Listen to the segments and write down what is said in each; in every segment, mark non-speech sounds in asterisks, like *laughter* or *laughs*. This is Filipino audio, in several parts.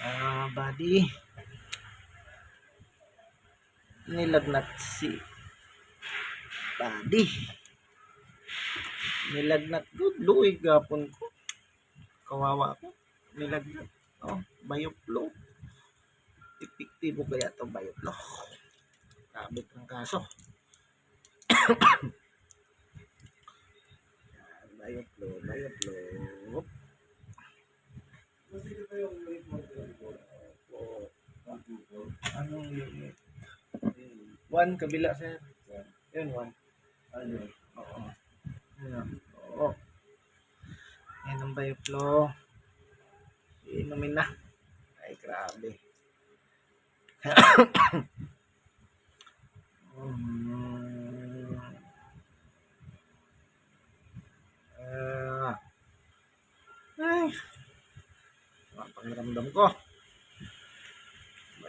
Ah, buddy. Nilagnat si buddy. Nilagnat good. Luig gapon ko. Kawawa ko. Nilagnat. Oh, bayoplo. Epektibo kaya to bayoplo. Kabit ng kaso. *coughs* Bayoplo, bayoplo. Opo. Anong unit? One, kabila, sir. Yun, one. Ano? Oo. Ano? Oo. Yan ang bayoplo. Inumin na. Ay, grabe. Mm. *coughs* Ah. Ay. Ang pangiramdam ko. Ba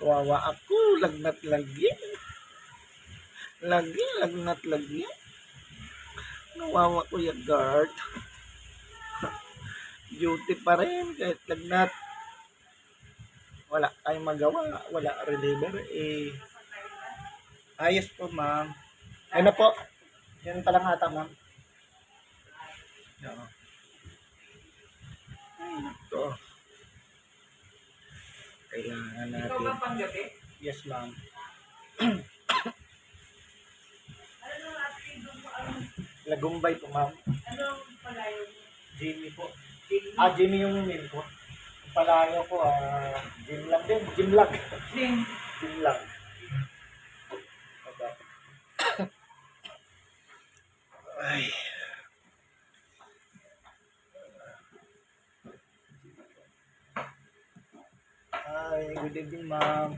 Kawawa ako, lagnat lagi. Lagi, lagnat lagi. Nawawa ko yung guard. *laughs* Duty pa rin, kahit lagnat. Wala tayong magawa, wala reliever. Eh, ayos po, ma'am. Ano po? Yan pa lang ata, ma'am. Oo. Ay, nako. Kailangan natin. Yes, ma'am. Lagumbay po, ma'am. anong palayo mo? Jimmy po. Jim? Ah, Jimmy yung name ko. Palayo ko, ah, Jim lang din. Jim lang. Jim. Jim lang. Hi, good evening, ma'am.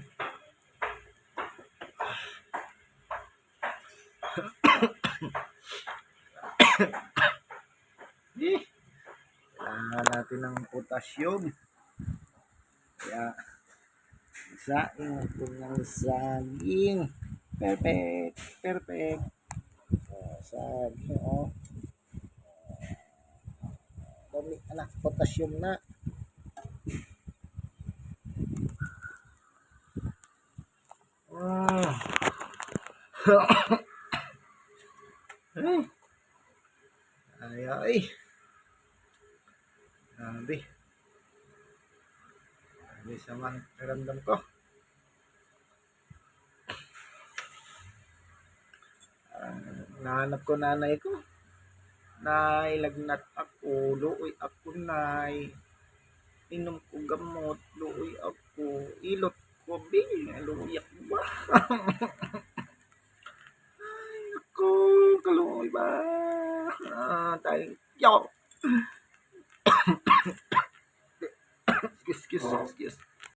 Eh, kailangan natin ng potassium. Kaya, saing ko ng saging. Perfect. Perfect. Oh, saging, oh. Dami, anak, potassium na. Ay. Ay, ay. Grabe. Grabe sa man karamdam ko. Ah, nahanap ko nanay ko. Nay, lagnat ako. Luoy ako, nay. Inom ko gamot. Luoy ako. Ilot ko, bing. Luoy ako? *laughs* Ah, thank you. *coughs* excuse, excuse, excuse.